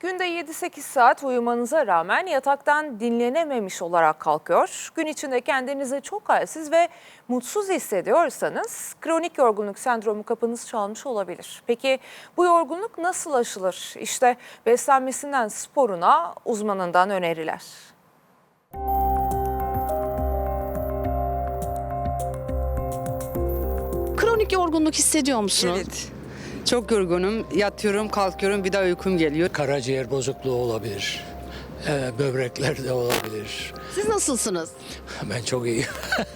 Günde 7-8 saat uyumanıza rağmen yataktan dinlenememiş olarak kalkıyor. Gün içinde kendinizi çok halsiz ve mutsuz hissediyorsanız kronik yorgunluk sendromu kapınız çalmış olabilir. Peki bu yorgunluk nasıl aşılır? İşte beslenmesinden sporuna uzmanından öneriler. Kronik yorgunluk hissediyor musunuz? Evet. Çok yorgunum. Yatıyorum, kalkıyorum, bir daha uykum geliyor. Karaciğer bozukluğu olabilir. Ee, böbrekler de olabilir. Siz nasılsınız? Ben çok iyiyim.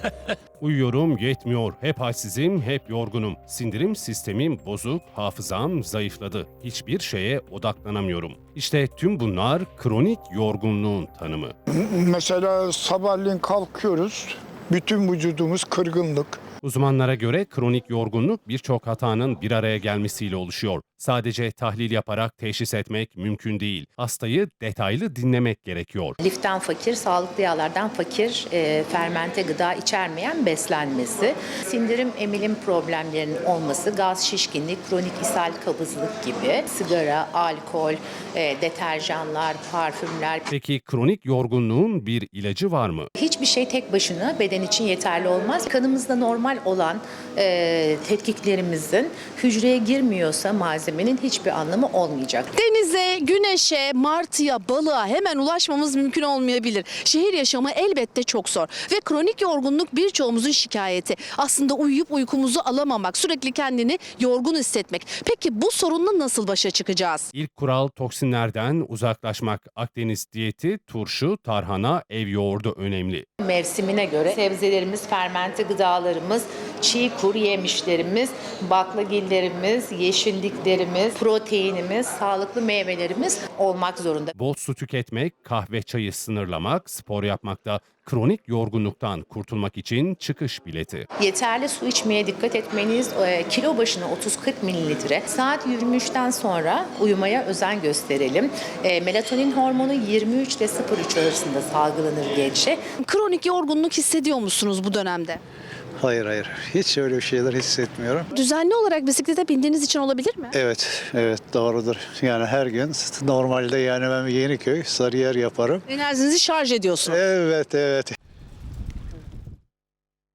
Uyuyorum yetmiyor. Hep halsizim, hep yorgunum. Sindirim sistemim bozuk, hafızam zayıfladı. Hiçbir şeye odaklanamıyorum. İşte tüm bunlar kronik yorgunluğun tanımı. Mesela sabahleyin kalkıyoruz. Bütün vücudumuz kırgınlık. Uzmanlara göre kronik yorgunluk birçok hatanın bir araya gelmesiyle oluşuyor. Sadece tahlil yaparak teşhis etmek mümkün değil. Hastayı detaylı dinlemek gerekiyor. Liften fakir, sağlıklı yağlardan fakir, e, fermente gıda içermeyen beslenmesi, sindirim emilim problemlerinin olması, gaz, şişkinlik, kronik ishal, kabızlık gibi, sigara, alkol, e, deterjanlar, parfümler. Peki kronik yorgunluğun bir ilacı var mı? Hiçbir şey tek başına beden için yeterli olmaz. Kanımızda normal olan e, tetkiklerimizin hücreye girmiyorsa malzemenin hiçbir anlamı olmayacak. Denize, güneşe, martıya, balığa hemen ulaşmamız mümkün olmayabilir. Şehir yaşamı elbette çok zor ve kronik yorgunluk birçoğumuzun şikayeti. Aslında uyuyup uykumuzu alamamak, sürekli kendini yorgun hissetmek. Peki bu sorunla nasıl başa çıkacağız? İlk kural toksinlerden uzaklaşmak. Akdeniz diyeti, turşu, tarhana, ev yoğurdu önemli. Mevsimine göre sebzelerimiz, fermente gıdalarımız, çiğ kuru yemişlerimiz, baklagillerimiz, yeşilliklerimiz, proteinimiz, sağlıklı meyvelerimiz olmak zorunda. Bol su tüketmek, kahve çayı sınırlamak, spor yapmak da kronik yorgunluktan kurtulmak için çıkış bileti. Yeterli su içmeye dikkat etmeniz, e, kilo başına 30-40 mililitre. Saat 23'ten sonra uyumaya özen gösterelim. E, Melatonin hormonu 23 ile 03 arasında salgılanır gece. Kronik yorgunluk hissediyor musunuz bu dönemde? Hayır hayır. Hiç öyle bir şeyler hissetmiyorum. Düzenli olarak bisiklete bindiğiniz için olabilir mi? Evet, evet doğrudur. Yani her gün normalde yani ben Yeniköy, Sarıyer yaparım. Enerjinizi şarj ediyorsunuz. Evet, evet.